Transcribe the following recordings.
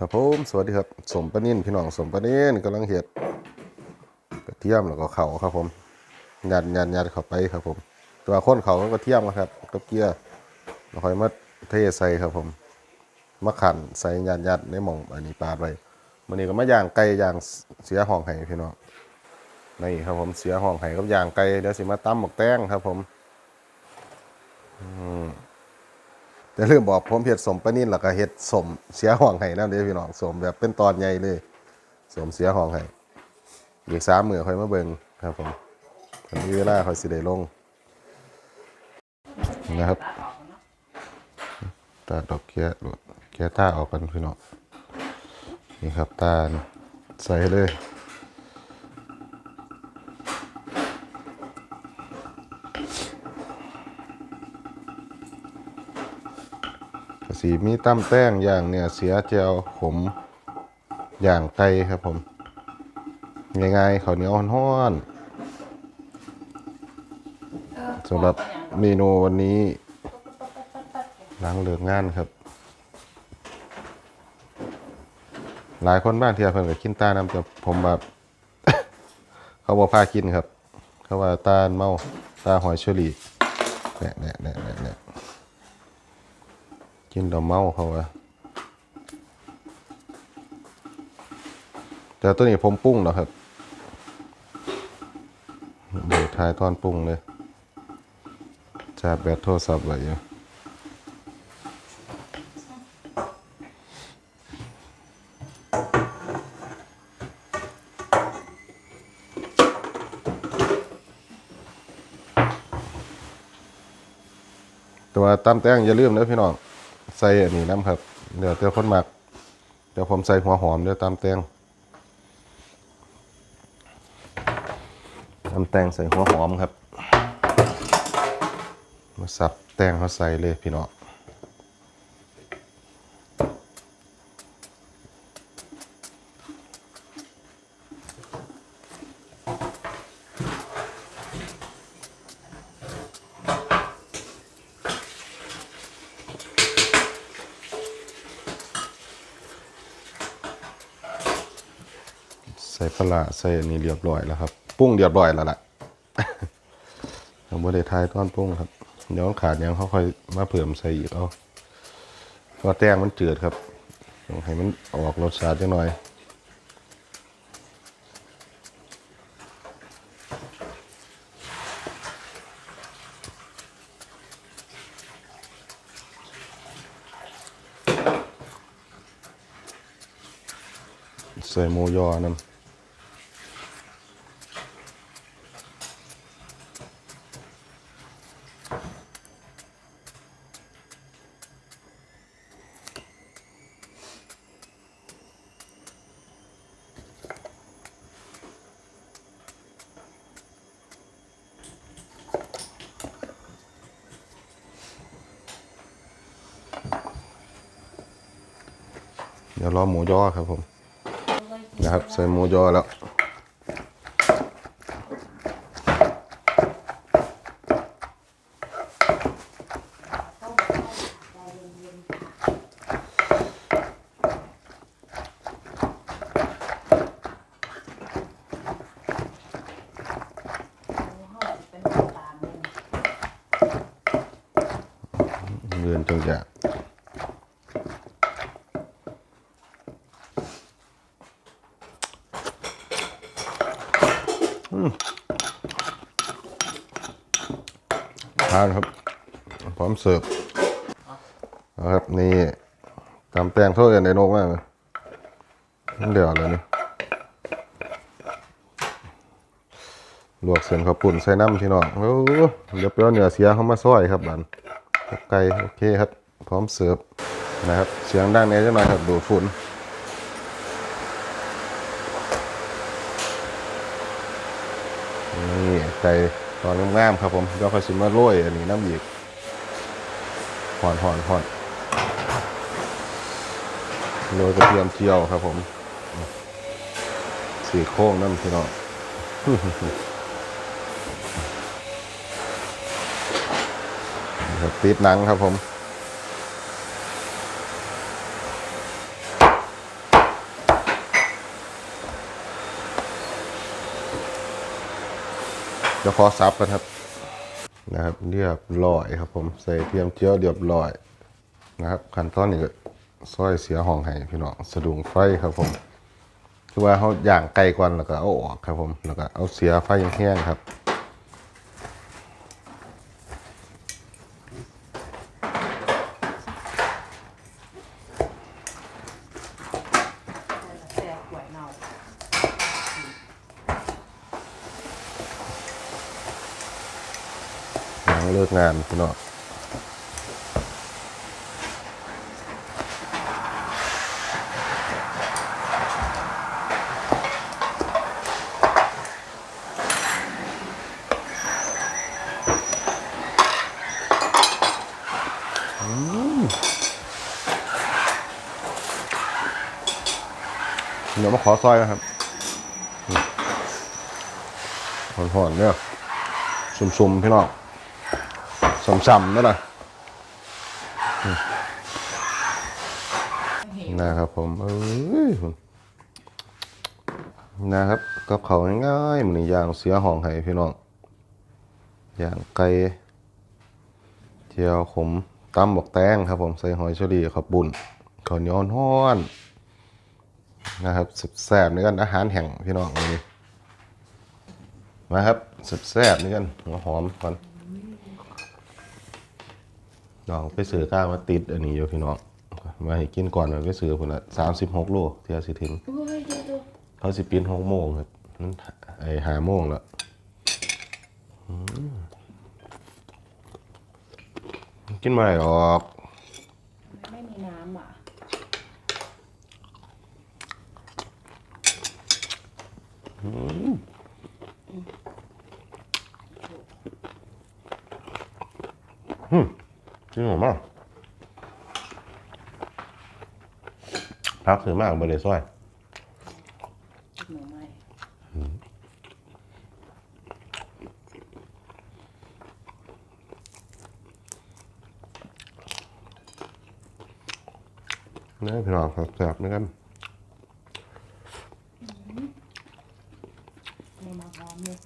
ครับผมสวัสดีครับสมปะนินพี่น้องสมปะนินกำลังเห็ดกระเทียมแล้วก็เข่าครับผมยัดยัดยัดเข้าไปครับผม ตัวข้นเข่าก็กระเทียมนะครับกับเกลือแล้วค่อยมาเทใส่ครับผมมาขันใส่ยัดยัดในหม่องอันนี้ปาดไว้วันนี้ก็มาย่างไก่ย่างเสียห้องไห้พี่น้องนี่ครับผมเสียห้องไห้กับย่างไก่เดี๋ยวสิมาตำหมกแตงครับผม อืม แต่เรื่องบอกผมเห็ดสมปะนินแล้วก็เห็ดสมเสียห้องไห้นั่นเด้พี่น้องสมแบบเป็นตอนใหญ่เลยสมเสียห้องไห้อีกสามมือค่อยมาเบิ่งครับผมอันนี้เวลาค่อยสิได้ลงนะครับตาดอกเกี้ยเกี้ตาออกกันพี่น้องนี่ครับตาใส่เลย สีมีตั้มแป้งอย่างเนี่ยเสียเจียวขมอย่างไก่ครับผมง่ายๆข้าวเหนียวห้อนๆสำหรับเมนูวันนี้ล้างเลิกงานครับ หลายคนบ้านเทียเพิ่นก็กินตาน้ำแต่ผมแบบ เขาบอกพากินครับ เขาว่าตาเมาตาหอยเชอรี่เนี่ยเนี่ยเนี่ยเนี่ยเนี่ย กินดอกเมาเขาอะแต่ตัวนี้ผมปรุงแล้วครับเดี๋ยวทายตอนปรุงเลยจาแบตโทรศัพท์ไว้อยู่แต่ว่าตำแตงอย่าลืมนะพี่น้อง ใส่อันนี้น้ำครับ เดี๋ยวเดี๋ยวคนหมัก เดี๋ยวผมใส่หัวหอมเดี๋ยวตามแตงตามแตงใส่หัวหอมครับ มาสับแตงเขาใส่เลยพี่น้อง ปลาร้าใส่อันนี้เรียบร้อยแล้วครับปรุ้งเรียบร้อยแล้วล่ะผมไม่ได้ทายต้อนปรุงครับเดี๋ยวขาดยังเขาค่อยมาเพิ่มใส่อีกเอาเพราะแตงมันเจือดครับต้องให้มันออกรสชาติจังหน่อยใส่หมูยอน้ำ เดี๋ยวรอหมูยอครับผมนะครับใส่หมูยอแล้วเรือนจงจะานครับ พร้อมเสิร์ฟนะครับนี่ตำแตงโทษกันในนกมากเลยนั่นเดี๋ยวอะไรนี่ลวกเส้นข้าวปุ่นใส่น้ำพี่น้องโอ้เดี๋ยวไปเอาเนื้อเสียเข้ามาซอยครับบันไก่โอเคครับ พร้อมเสิร์ฟนะครับ เสียงดังแน่จังหน่อยครับดูดฝุ่นนี่ไก่ ตอนงามๆครับผมเดี๋ยวค่อยสิมาโรยอันนี้น้ำอีกหอนหอนหอนโรยกระเทียมเจียวครับผมสีโค้งน้ำพี่น้องติดหนังครับผม จะขอซับนะครับ นะครับ เรียบร้อยครับ ผมใส่เทียมเจียวเรียบร้อยนะครับขั้นตอนนี้ก็ซอยเสียห้องให้พี่น้องสะดุงไฟครับผมคือว่าเขาอย่างไกลก่อนแล้วก็เอาออกครับผมแล้วก็เอาเสียไฟแห้งครับ แซ่ขวดเน่า หลังเลิกงานพี่น้องเดี๋ยวมาขอซอยนะครับหอนๆเนี่ยสุ่มๆ พี่น้อง สมๆนั่นแหละนะครับผมเอ้ยนะครับกับเขาง่ายๆมันนี่ย่างเสียห้องให้พี่น้องอย่างไก่เจียวขมตำบอกแตงครับผมใส่หอยเชอรี่ขับบุญข้าวเหนียวห้อนนะครับแซ่บๆนี่กันอาหารแห่งพี่น้องนี้มาครับแซ่บๆนี่กันหัวหอมก่อน น้องไปซื้อข้าวมาติดอันนี้อยู่พี่น้องมาให้กินก่อนเลยไปซื้อพุ่นละสามสิบหกโลเที่ยสิถึงโอ้ยเดี๋ยวเขาสิปินหกโมงครับนั่นไอ้หาโมงแล้วอืมกินมาไหนออกๆไม่มีน้ำอะ จริงหรอมั้งพักคือมากบริซ้อยหนูไม่นี่พี่น้องครับแซ่บๆนี่กันมาพร้อมเลย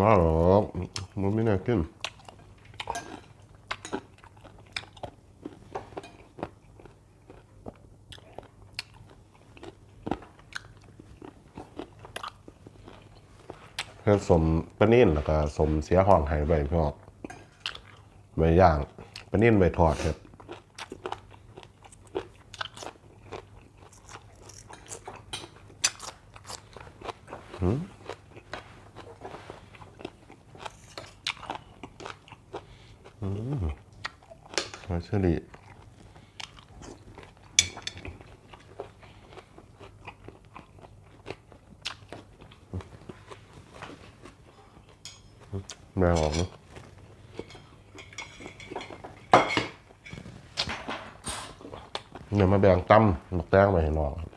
มาหรอกมันไม่น่ากินเพื่อสมปนิ่นแล้วก็สมเสียห้องหายไปพี่น้องใบย่างปนิ่นใบทอดครับ มาเชอรี่แบ่งออกเนอะเดี๋ยวมาแบ่งตั้มหมักแตงไปให้น้องครับ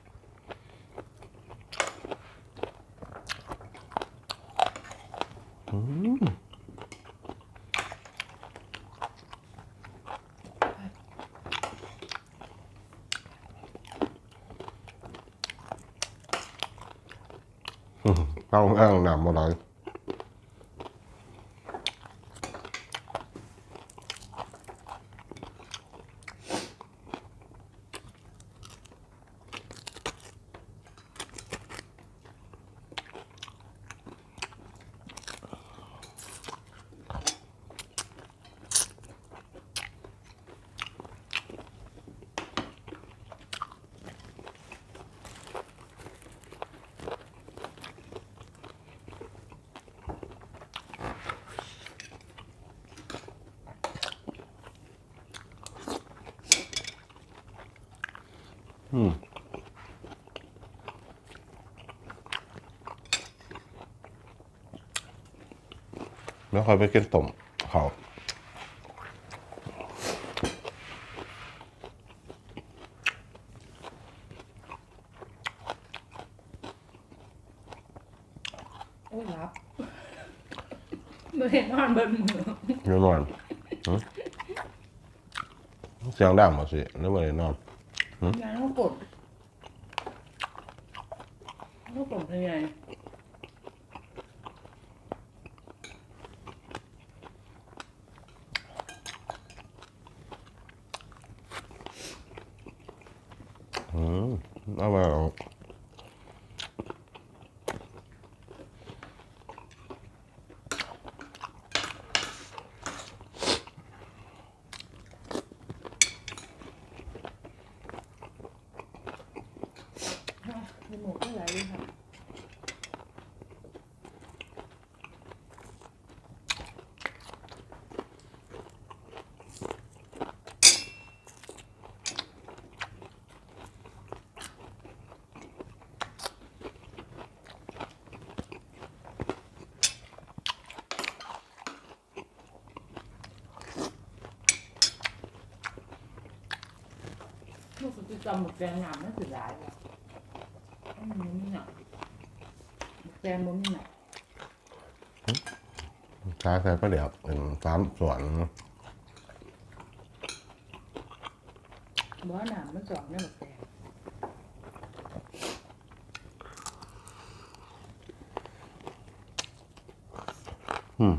เอาอ้า อะไรแล้วค่อยไปกินต้มเขาวโอ้ยรับเมื่อเห็นนอนเบิดมือแน่นอนเสียงดังมาสิแล้วมาเลยนอน ยายต้องกดต้องกดยังไง อืมเอามาเอา มีหมูก็หลายเลยค่ะ ลูกสุดจำหมดแกงหนามนั่นสุดร้ายว่ะอืมมันมีหนักหมดแกงมันมีหนักใช้ใส่ก็เดี๋ยวเป็นสามส่วนบอกว่าหนามมันสองเนี่ยหมดแกงอืม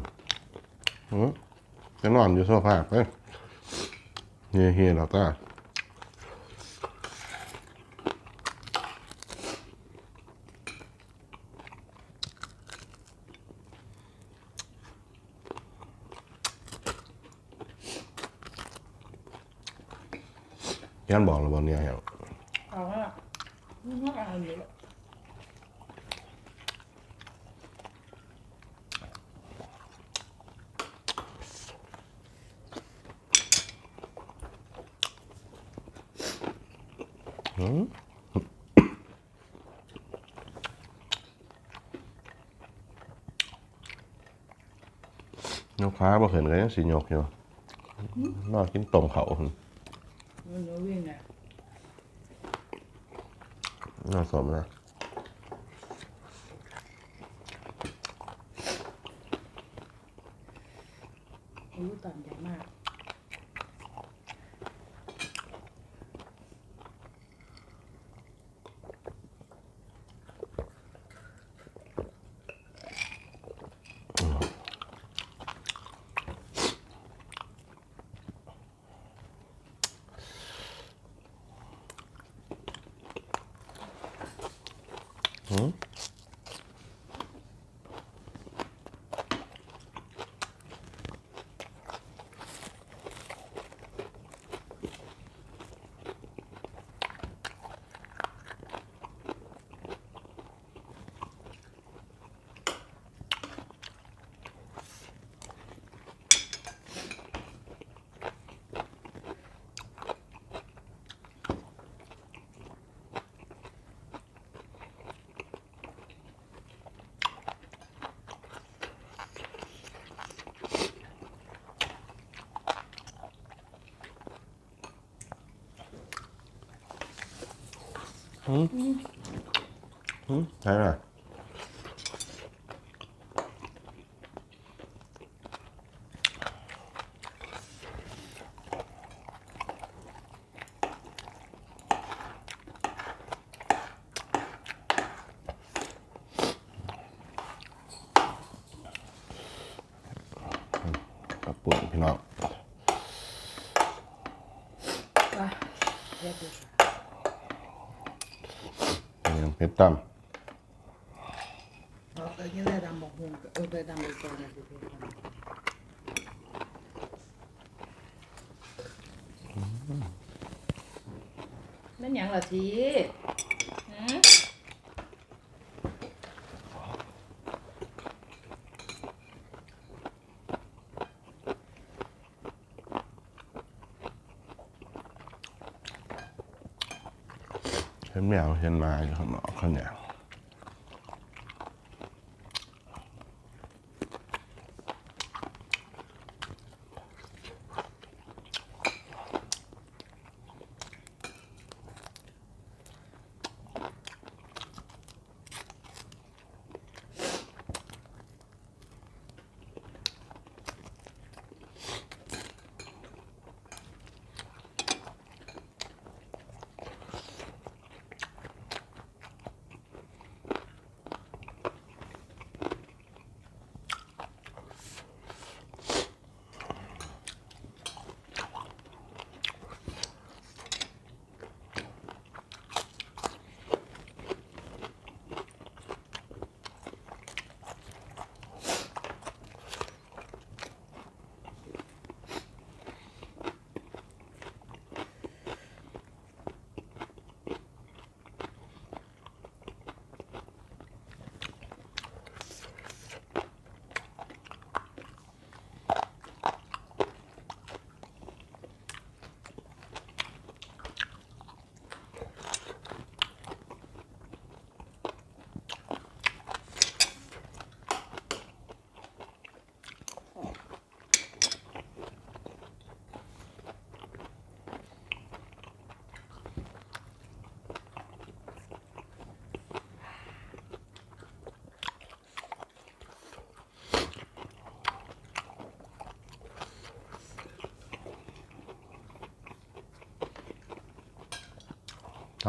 อืมจะนอนอยู่โซฟาไปเฮียเฮียเราตา ยันบอกเราบนเนี่ยอย่างเอาละไม่ว่าอะไรเลยอกอืมยกขาบ่เห็นก็ยังสียกอยู่นอนกินต้มเขา หั่นมันจะวิ่ง อืมอืมใช่ไหมกับปุ่นพี่น้องไป เรียกดูยังเพชรตั้มเอาไปที่เรือดำบอกฮงเออเรือดำไปก่อนนะสิพี่นั่นหยังเหรอทีหืมเห็นแมวเห็นหมาอยู่ข้างนอก ข้า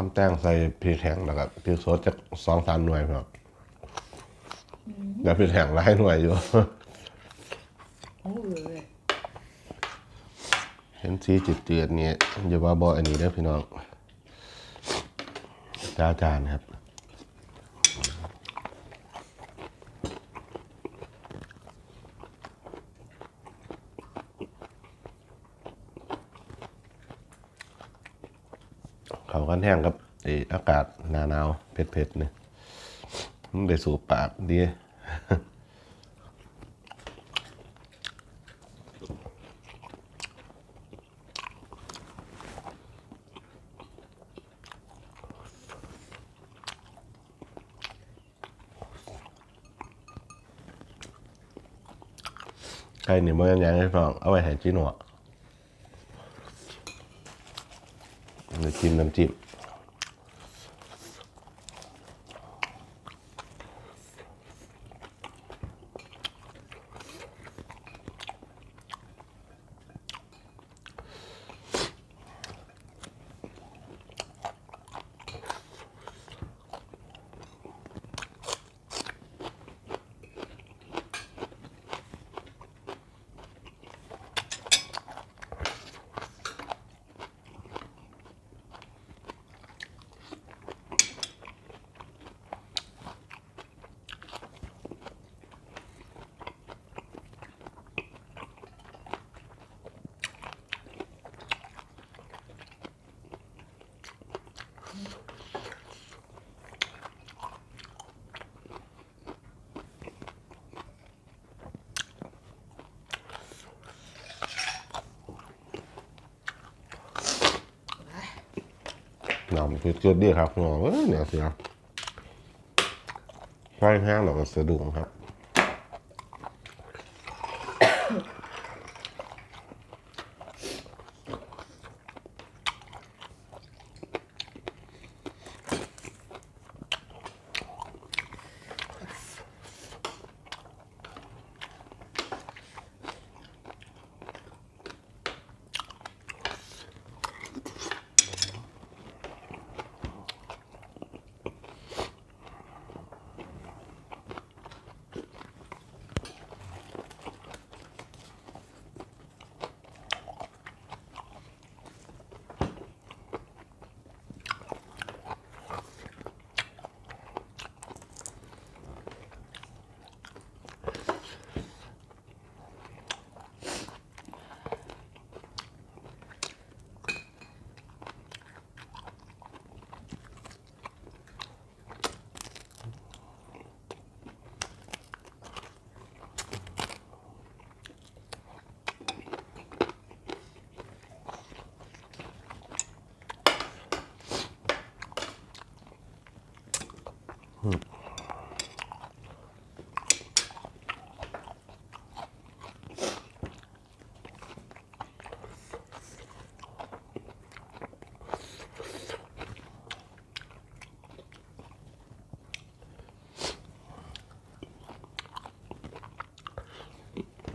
งในทำแต้งใส่พริกแห้งแล้วก็พริกสดจากสองสามหน่วยครับแล้วพริกแห้งหลายหน่วยอยู่ โอ้เลยเห็นสีจืดๆนี่อย่าว่าบออันนี้เด้อพี่น้องจ้าจานครับ เขากันแห้งกับไออากาศหนาหนาวเผ็ดๆนี่ยมันได้สูบปากดีใครนี่มันยังให้ฟังเอาไว้ให้จีนหัว ดี๋ยวจิ้มน้ำจิ้ม น้ำคือจุดดีครับเอ้ยเนี่ยเสียไฟแห้งเราก็สะดุ้งครับ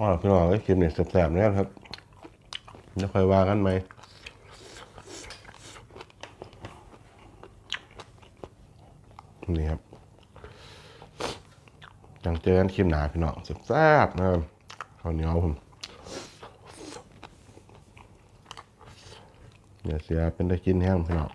อ๋อพี่น้องก็คลิปนี้แสบๆนี่ยครับจะค่อยว่ากันไหมนี่ครับจังเจอกันคลิปหนาพี่น้องแซ่บๆนะครับข้าวเหนียวผมอย่าเสียเป็นได้กินแห้งพี่น้อง